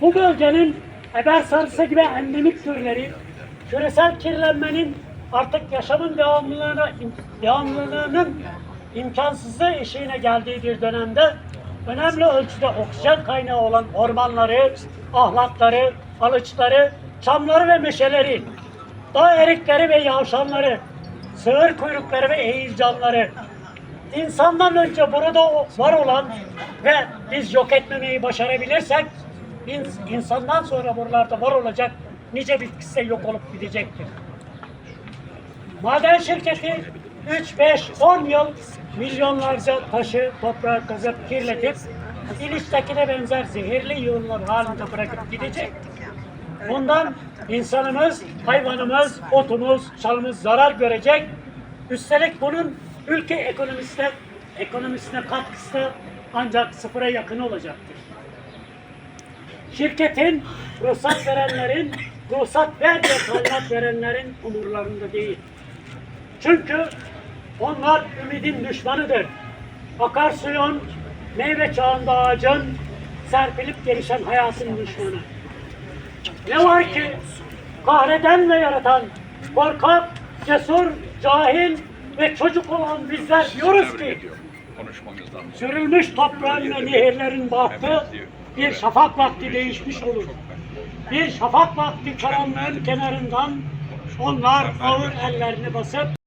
Bu bölgenin eber sarısı gibi endemik türleri küresel kirlenmenin artık yaşamın devamlılığına, devamlılığının imkansızlığı eşiğine geldiği bir dönemde önemli ölçüde oksijen kaynağı olan ormanları, ahlatları, alıçları, çamları ve meşeleri, dağ erikleri ve yavşanları, sığır kuyrukları ve eğilcanları, insandan önce burada var olan ve biz yok etmemeyi başarabilirsek ins- insandan sonra buralarda var olacak nice bitkisi yok olup gidecektir. Maden şirketi 3, 5, 10 yıl milyonlarca taşı toprağa kazıp kirletip İliç'tekine benzer zehirli yığınlar halinde bırakıp gidecek. Bundan insanımız, hayvanımız, otumuz, çalımız zarar görecek. Üstelik bunun ülke ekonomisine, ekonomisine katkısı da ancak sıfıra yakın olacaktır. Şirketin, ruhsat verenlerin, ruhsat ver diye talimat verenlerin umurlarında değil. Çünkü onlar ümidin düşmanıdır. Akarsuyun, meyve çağında ağacın, serpilip gelişen hayatın düşmanı. Ne var ki kahreden ve yaratan korkak, cesur, cahil ve çocuk olan bizler diyoruz ki sürülmüş toprağın ve nehirlerin bahtı bir şafak vakti değişmiş olur. Bir şafak vakti karanlığın kenarından onlar ağır ellerini basıp